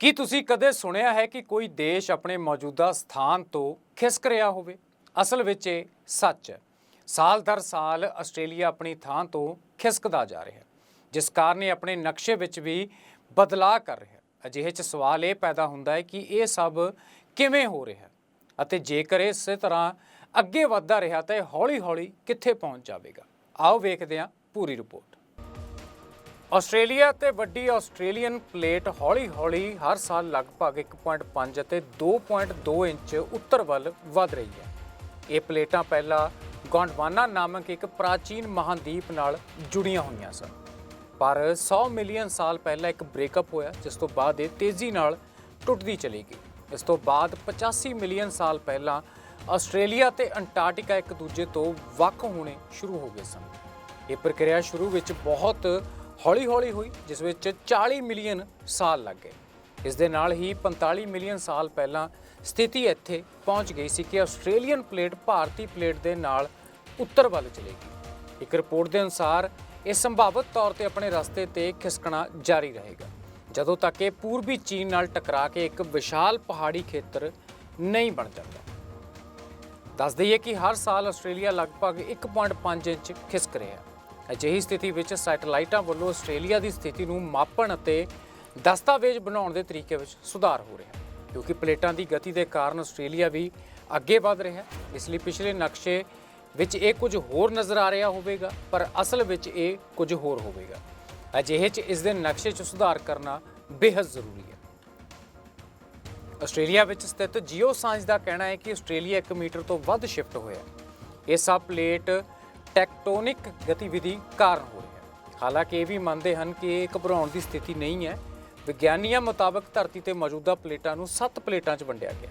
ਕੀ ਤੁਸੀਂ ਕਦੇ ਸੁਣਿਆ ਹੈ ਕਿ ਕੋਈ ਦੇਸ਼ ਆਪਣੇ ਮੌਜੂਦਾ ਸਥਾਨ ਤੋਂ ਖਿਸਕ ਰਿਹਾ ਹੋਵੇ? ਅਸਲ ਵਿੱਚ ਇਹ ਸੱਚ ਹੈ। ਸਾਲ ਦਰ ਸਾਲ ਆਸਟ੍ਰੇਲੀਆ ਆਪਣੀ ਥਾਂ ਤੋਂ ਖਿਸਕਦਾ ਜਾ ਰਿਹਾ ਹੈ, ਜਿਸ ਕਾਰਨ ਇਹ ਆਪਣੇ ਨਕਸ਼ੇ ਵਿੱਚ ਵੀ ਬਦਲਾਅ ਕਰ ਰਿਹਾ ਹੈ। ਅਜਿਹੇ ਚ ਸਵਾਲ ਇਹ ਪੈਦਾ ਹੁੰਦਾ ਹੈ ਕਿ ਇਹ ਸਭ ਕਿਵੇਂ ਹੋ ਰਿਹਾ ਹੈ ਅਤੇ ਜੇਕਰ ਇਹ ਇਸੇ ਤਰ੍ਹਾਂ ਅੱਗੇ ਵੱਧਦਾ ਰਿਹਾ ਤਾਂ ਇਹ ਹੌਲੀ-ਹੌਲੀ ਕਿੱਥੇ ਪਹੁੰਚ ਜਾਵੇਗਾ? ਆਓ ਵੇਖਦੇ ਹਾਂ ਪੂਰੀ ਰਿਪੋਰਟ। ਆਸਟ੍ਰੇਲੀਆ ਤੇ ਵੱਡੀ ਆਸਟ੍ਰੇਲੀਅਨ ਪਲੇਟ ਹੌਲੀ-ਹੌਲੀ ਹਰ ਸਾਲ ਲਗਭਗ 1.5 ਅਤੇ 2.2 ਇੰਚ ਉੱਤਰ ਵੱਲ ਵਧ ਰਹੀ ਹੈ। ਇਹ ਪਲੇਟਾਂ ਪਹਿਲਾਂ ਗੋਂਡਵਾਨਾ ਨਾਮਕ ਇੱਕ ਪ੍ਰਾਚੀਨ ਮਹਾਂਦੀਪ ਨਾਲ ਜੁੜੀਆਂ ਹੋਈਆਂ ਸਨ। ਪਰ 100 ਮਿਲੀਅਨ ਸਾਲ ਪਹਿਲਾਂ ਇੱਕ ਬ੍ਰੇਕਅਪ ਹੋਇਆ, ਜਿਸ ਤੋਂ ਬਾਅਦ ਇਹ ਤੇਜ਼ੀ ਨਾਲ ਟੁੱਟਦੀ ਚਲੀ ਗਈ। ਇਸ ਤੋਂ ਬਾਅਦ 85 ਮਿਲੀਅਨ ਸਾਲ ਪਹਿਲਾਂ ਆਸਟ੍ਰੇਲੀਆ ਤੇ ਅੰਟਾਰਕਟਿਕਾ ਇੱਕ ਦੂਜੇ ਤੋਂ ਵੱਖ ਹੋਣੇ ਸ਼ੁਰੂ ਹੋ ਗਏ ਸਨ। ਇਹ ਪ੍ਰਕਿਰਿਆ ਸ਼ੁਰੂ ਵਿੱਚ ਬਹੁਤ ਹੌਲੀ-ਹੌਲੀ ਹੋਈ, ਜਿਸ ਵਿੱਚ 40 ਮਿਲੀਅਨ ਸਾਲ ਲੱਗ ਗਏ। ਇਸ ਦੇ ਨਾਲ ਹੀ 45 ਮਿਲੀਅਨ ਸਾਲ ਪਹਿਲਾਂ ਸਥਿਤੀ ਇੱਥੇ ਪਹੁੰਚ ਗਈ ਸੀ ਕਿ ਆਸਟ੍ਰੇਲੀਅਨ ਪਲੇਟ ਭਾਰਤੀ ਪਲੇਟ ਦੇ ਨਾਲ ਉੱਤਰ ਵੱਲ ਚਲੇਗੀ। ਇੱਕ ਰਿਪੋਰਟ ਦੇ ਅਨੁਸਾਰ, ਇਹ ਸੰਭਾਵਿਤ ਤੌਰ ਤੇ ਆਪਣੇ ਰਸਤੇ ਤੇ ਖਿਸਕਣਾ ਜਾਰੀ ਰਹੇਗਾ, ਜਦੋਂ ਤੱਕ ਇਹ ਪੂਰਬੀ ਚੀਨ ਨਾਲ ਟਕਰਾ ਕੇ ਇੱਕ ਵਿਸ਼ਾਲ ਪਹਾੜੀ ਖੇਤਰ ਨਹੀਂ ਬਣ ਜਾਂਦਾ। ਦੱਸ ਦਈਏ ਕਿ ਹਰ ਸਾਲ ਆਸਟ੍ਰੇਲੀਆ ਲਗਭਗ 1.5 ਇੰਚ ਖਿਸਕ ਰਿਹਾ। ਹੈ ਅਜਿਹੀ ਸਥਿਤੀ ਵਿੱਚ ਸੈਟੇਲਾਈਟਾਂ ਵੱਲੋਂ ਆਸਟ੍ਰੇਲੀਆ ਦੀ ਸਥਿਤੀ ਨੂੰ ਮਾਪਣ ਅਤੇ ਦਸਤਾਵੇਜ਼ ਬਣਾਉਣ ਦੇ ਤਰੀਕੇ ਵਿੱਚ ਸੁਧਾਰ ਹੋ ਰਿਹਾ ਹੈ, ਕਿਉਂਕਿ ਪਲੇਟਾਂ ਦੀ ਗਤੀ ਦੇ ਕਾਰਨ ਆਸਟ੍ਰੇਲੀਆ ਵੀ ਅੱਗੇ ਵਧ ਰਿਹਾ ਹੈ। ਇਸ ਲਈ ਪਿਛਲੇ ਨਕਸ਼ੇ ਵਿੱਚ ਇਹ ਕੁਝ ਹੋਰ ਨਜ਼ਰ ਆ ਰਿਹਾ ਹੋਵੇਗਾ, ਪਰ ਅਸਲ ਵਿੱਚ ਇਹ ਕੁਝ ਹੋਰ ਹੋਵੇਗਾ। ਅਜਿਹੇ 'ਚ ਇਸ ਦੇ ਨਕਸ਼ੇ 'ਚ ਸੁਧਾਰ ਕਰਨਾ ਬੇहद ਜ਼ਰੂਰੀ ਹੈ। ਆਸਟ੍ਰੇਲੀਆ ਵਿੱਚ ਸਥਿਤ ਜੀਓ ਸਾਇੰਸ ਦਾ ਕਹਿਣਾ ਹੈ ਕਿ ਆਸਟ੍ਰੇਲੀਆ 1 ਮੀਟਰ ਤੋਂ ਵੱਧ ਸ਼ਿਫਟ ਹੋਇਆ ਇਹ ਸਭ ਪਲੇਟ ਟੈਕਟੋਨਿਕ ਗਤੀਵਿਧੀ ਕਾਰਨ ਹੋ ਰਹੀ ਹੈ। ਹਾਲਾਂਕਿ ਇਹ ਵੀ ਮੰਨਦੇ ਹਨ ਕਿ ਇਹ ਘਬਰਾਉਣ ਦੀ ਸਥਿਤੀ ਨਹੀਂ ਹੈ। ਵਿਗਿਆਨੀਆਂ ਮੁਤਾਬਕ ਧਰਤੀ ਤੇ ਮੌਜੂਦਾ ਪਲੇਟਾਂ ਨੂੰ 7 ਪਲੇਟਾਂ 'ਚ ਵੰਡਿਆ ਗਿਆ,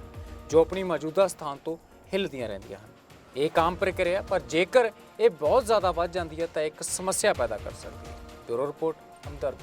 ਜੋ ਆਪਣੀ ਮੌਜੂਦਾ ਸਥਾਨ ਤੋਂ ਹਿੱਲਦੀਆਂ ਰਹਿੰਦੀਆਂ ਹਨ। ਇਹ ਕਾਮ ਪ੍ਰਕਿਰਿਆ, ਪਰ ਜੇਕਰ ਇਹ ਬਹੁਤ ਜ਼ਿਆਦਾ ਵੱਧ ਜਾਂਦੀ ਹੈ ਤਾਂ ਇੱਕ ਸਮੱਸਿਆ ਪੈਦਾ ਕਰ ਸਕਦੀ ਹੈ। ਬਿਊਰੋ ਰਿਪੋਰਟ ਹਮਦਰਦ